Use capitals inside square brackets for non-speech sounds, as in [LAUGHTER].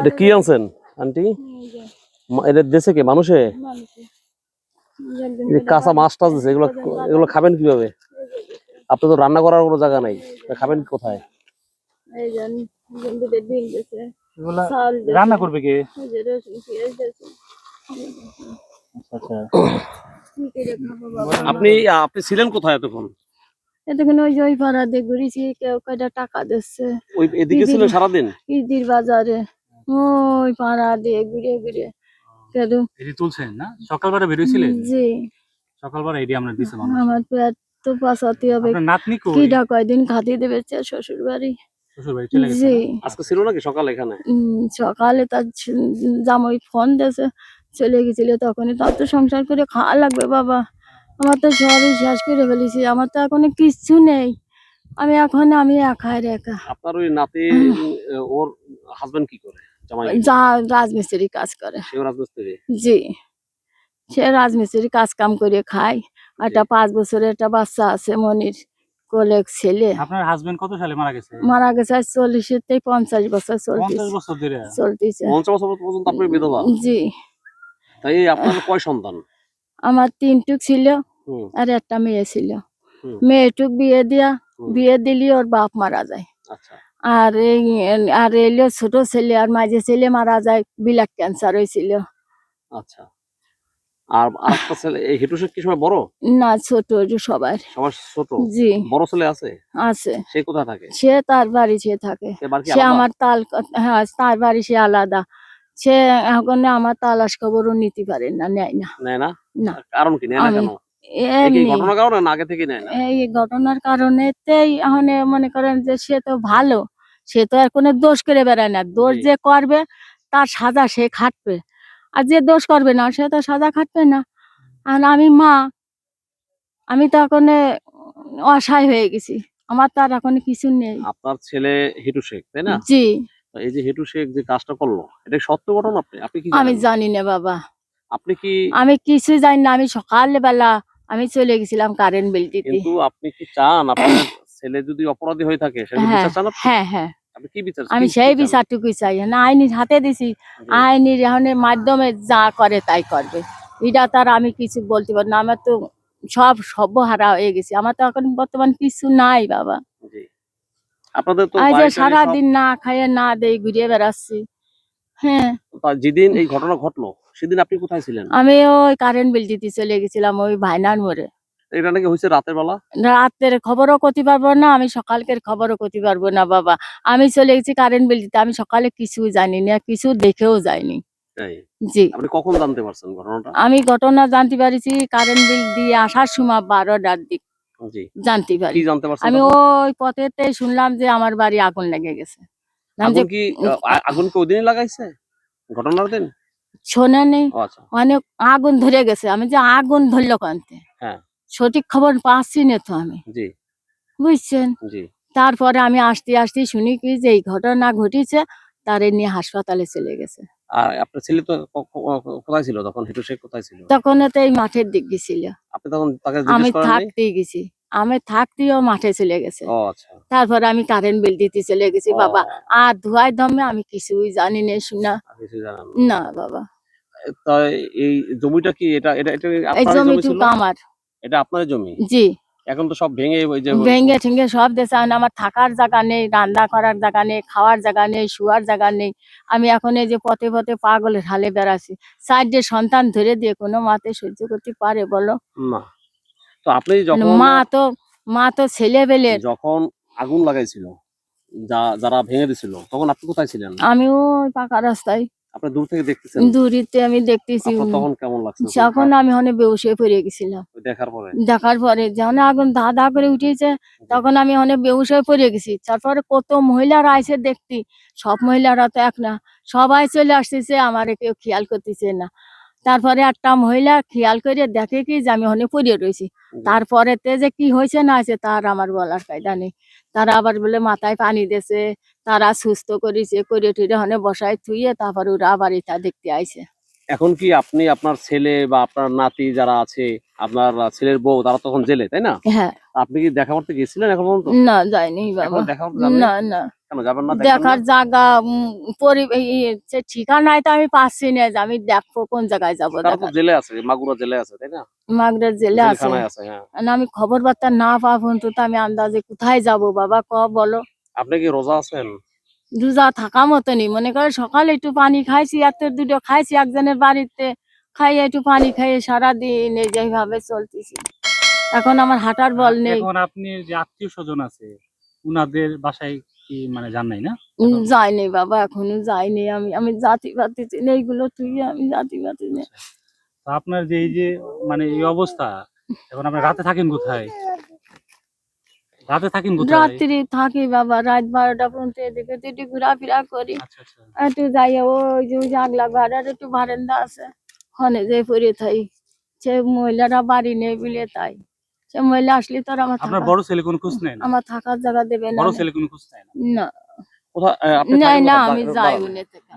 এটা কি আনছেন আন্টি? এটা দেশে কে মানুষে? কাঁচা মাছ টাছ দিছে এগুলো এগুলো খাবেন কীভাবে? আপনি তো রান্না করার কোনো জায়গা নাই খাবেন কোথায়? এগুলা রান্না করবে কে? আচ্ছা আপনি আপনি ছিলেন কোথায় এতক্ষণ? এতক্ষণ ওই ওই পাড়া ঘুরেছি কেউ কয়টা টাকা দিচ্ছে। ওই এদিকে সারাদিন? ইদির বাজারে। ওই পাড়া দিয়ে ঘুরে ঘুরে কেন এটি তুলছেন না? সকালবেলা বেরিয়েছিলেন? জি। সকালবেলা এটি আমরা দিছে মানুষ আমার পেট তো পাশাতে হবে। আপনার নাতনি কই? কিটা কয়দিন খাতি দেবে শ্বশুর বাড়ি শ্বশুর বাড়ি চলে গেছে জি। আজকে ছিল নাকি সকাল এখানে? সকালে তার জামাই ফোন দিয়েছে চলে গেছিল তখনই। তার তো সংসার করে খাওয়া লাগবে বাবা। আমার তো সবই শেষ করে ফেলেছি। আমার তো এখন কিচ্ছু নেই। আমি এখন আমি একাই একা। আপনার ওই নাতি [LAUGHS] ওর হাজবেন্ড কি করে? যা রাজমিস্ত্রি কাজ করে। জি। সে রাজমিস্ত্রি কাজ কাম করে খায়। একটা পাঁচ বছরের একটা বাচ্চা আছে মনির কোলেক ছেলে। আপনার হাজবেন্ড কত সালে মারা গেছে? মারা গেছে আজ চল্লিশের থেকে পঞ্চাশ বছর চলতেছে। বছর ধরে? চলতেছে। পঞ্চাশ বছর পর্যন্ত আপনি বিধবা? জি। তাই আপনার কয় সন্তান? আমার তিনটুক ছিল আর একটা মেয়ে ছিল। মেয়েটুক বিয়ে দিয়া বিয়ে দিলি ওর বাপ মারা যায়। আচ্ছা। আর এই আর এলো ছোট ছেলে আর মাঝে ছেলে মারা যায় বিলাক ক্যান্সার হয়েছিল। আচ্ছা। আর আরেকটা ছেলে এই হেটু কি সময় বড়? না ছোট ওই সবার সবার ছোট? জি। বড় ছেলে আছে? আছে। সে কোথায় থাকে? সে তার বাড়ি সে থাকে। সে? আমার তাল হ্যাঁ তার বাড়ি সে আলাদা। সে এখন আমার তালাশ খবরও নিতে পারে না নেয় না। নেয় না? না। কারণ কি? নেয় না কেন? ঘটনার কারণে আগে থেকে নেয় না? এই ঘটনার কারণেতেই এখন এ মনে করেন যে সে তো ভালো সে তো আর কোনো দোষ করে বেড়ায় না। দোষ যে করবে তার সাজা সে খাটবে। আর যে দোষ করবে না সে তো সাজা খাটবে না। আর আমি মা আমি তো এখন অসহায় হয়ে গেছি। আমার তো আর এখন কিছু নেই। আপনার ছেলে হেটু শেখ তাই না? জি। এই যে হেটু শেখ যে কাজটা করল এটা সত্য ঘটনা আপনি? আপনি কি আমি জানি না বাবা। আপনি কি আমি কিছু জানি না। আমি সকালবেলা আমি চলে গেছিলাম কারেন্ট বিল দিতে। কিন্তু আপনি কি চান? আপনার ছেলে যদি অপরাধী হয়ে থাকে সেটা হ্যাঁ বিচার চান? হ্যাঁ হ্যাঁ। আপনি কি বিচার আমি সেই? বিচারটুকুই চাই। না আইনির হাতে দিছি। আইনির এখনের মাধ্যমে যা করে তাই করবে। এটা তার আমি কিছু বলতে পারি না। আমার তো সব সর্বহারা হয়ে গেছে। আমার তো এখন বর্তমান কিছু নাই বাবা। আপনাদের তো আজ সারাদিন না খাইয়ে না দেই ঘুরিয়ে বেড়াচ্ছি। হ্যাঁ। যেদিন এই ঘটনা ঘটলো সেদিন আপনি কোথায় ছিলেন? আমি ওই কারেন্ট বিল দিতে চলে গেছিলাম ওই ভাইনার মোড়ে। এটা নাকি হয়েছে রাতের বেলা? রাতের খবরও করতে পারব না আমি সকালকের খবরও করতে পারব না বাবা। আমি চলে গেছি কারেন্ট বিল দিতে আমি সকালে কিছু জানি না কিছু দেখেও যাইনি। জি। আপনি কখন জানতে পারছেন ঘটনাটা? আমি ঘটনা জানতে পারিছি কারেন্ট বিল দিয়ে আসার সময় বারোটার দিক। জানতে পারি। জানতে পারছেন আমি ওই পথেতে শুনলাম যে আমার বাড়ি আগুন লেগে গেছে। আগুন কি আগুন কি ওদিনই লাগাইছে? ঘটনার দিন? শোনে নেই আচ্ছা। অনেক আগুন ধরে গেছে। আমি যে আগুন ধরলো কানতে হ্যাঁ। সঠিক খবর পাচ্ছি না তো আমি। বুঝছেন? তারপরে আমি আসতে আসতে শুনি কি যে এই ঘটনা ঘটেছে তারে নিয়ে হাসপাতালে চলে গেছে। আর আপনার ছেলে তো কোথায় ছিল তখন? হেটু শেখ কোথায় ছিল? তখন তো এই মাঠের দিক গেছিল আপনি তখন তাকে আমি থাকতেই গেছি। আমি থাকতেও মাঠে চলে গেছে। আচ্ছা। তারপরে আমি কারেন্ট বিল দিতে চলে গেছি বাবা। আর ধোয়ায় দমে আমি কিছুই জানি না শুনা। না। বাবা। এই জমিটা কি এটা এটা এই জমিটুকু আমার। এটা আপনার জমি? জি। এখন তো সব ভেঙে ভেঙে ঠেঙ্গে সব দেশে আমার থাকার জায়গা নেই রান্না করার জায়গা নেই খাওয়ার জায়গা নেই শুয়ার জায়গা নেই। আমি এখন এই যে পথে পথে পাগলের হালে বেড়াচ্ছি। সাইডে সন্তান ধরে দিয়ে কোনো মাতে সহ্য করতে পারে বলো? না। তো আপনি মানে যখন মা তো মা তো ছেলে বেলে যখন আগুন লাগাইছিল যা যারা ভেঙে দিছিল তখন আপনি কোথায় ছিলেন? আমি ওই পাকা রাস্তায়। আপনি দূর থেকে দেখতেছেন? দূরিতে আমি দেখতেছি তখন কেমন লাগছে? তখন আমি অনেক বেউসে পড়ে গেছিলাম। দেখার পরে? দেখার পরে যখন আগুন দা দা করে উঠেছে তখন আমি অনেক বেহুশ হয়ে পড়ে গেছি। তারপরে কত মহিলারা আইসে দেখতি সব মহিলারা তো এক না সবাই চলে আসতেছে আমার কেউ খেয়াল করতেছে না। তারপরে একটা মহিলা খেয়াল করে দেখে কি যে আমি অনেক পড়ে রয়েছি তারপরে তে যে কি হয়েছে না হয়েছে তার আমার বলার কায়দা নেই। তারা আবার বলে মাথায় পানি দিয়েছে, তারা সুস্থ করেছে করে টুরে হনে বসায় থুইয়ে তারপর ওরা আবার এটা দেখতে আইছে। এখন কি আপনি আপনার ছেলে বা আপনার নাতি যারা আছে আপনার ছেলের বউ তারা তখন জেলে তাই না? হ্যাঁ। আপনি কি দেখা করতে গেছিলেন এখন পর্যন্ত? না যাইনি বাবা। দেখা না না। দেখার জায়গা ঠিকানায় তো আমি পাচ্ছি না যে আমি দেখব কোন জায়গায় যাব জেলে আছে মাগুরা জেলে আছে তাই না? মাগরের জেলে আছে। হ্যাঁ। আমি খবর বার্তা না পাবো তো আমি আন্দাজে কোথায় যাব বাবা ক বলো। আপনি কি রোজা আছেন? রোজা থাকা মতনই। মনে করে সকালে একটু পানি খাইছি এত দুটো খাইছি একজনের বাড়িতে। খাইয়ে একটু পানি খাইয়ে সারাদিন এই যেভাবে চলতেছি। এখন আমার হাঁটার বল নেই। এখন আপনি যে আত্মীয় স্বজন আছে উনাদের বাসায় কি মানে যান নাই না? যাইনি বাবা এখনও যাইনি আমি আমি জাতি পাতি চিনি এইগুলো তুই আমি জাতি পাতি নেই তো আপনার যে এই যে মানে এই অবস্থা এখন আপনি রাতে থাকেন কোথায়? রাতে থাকেন কোথায়? রাত্রি থাকি বাবা রাত বারোটা পর্যন্ত এদিকে ঘোরাফেরা করি। আচ্ছা আচ্ছা। একটু যাই ওই যে জাগলা ঘর আর একটু বারান্দা আছে। হনে যে পড়ে থাই সে মহিলারা বাড়ি নেই বলে তাই। সে মহিলা আসলে তো আমার আপনার বড় ছেলে কোনো খোঁজ নেই আমার থাকার জায়গা দেবে না। বড় ছেলে কোনো খোঁজ নেই না? না। না? আমি যাই উনি থেকে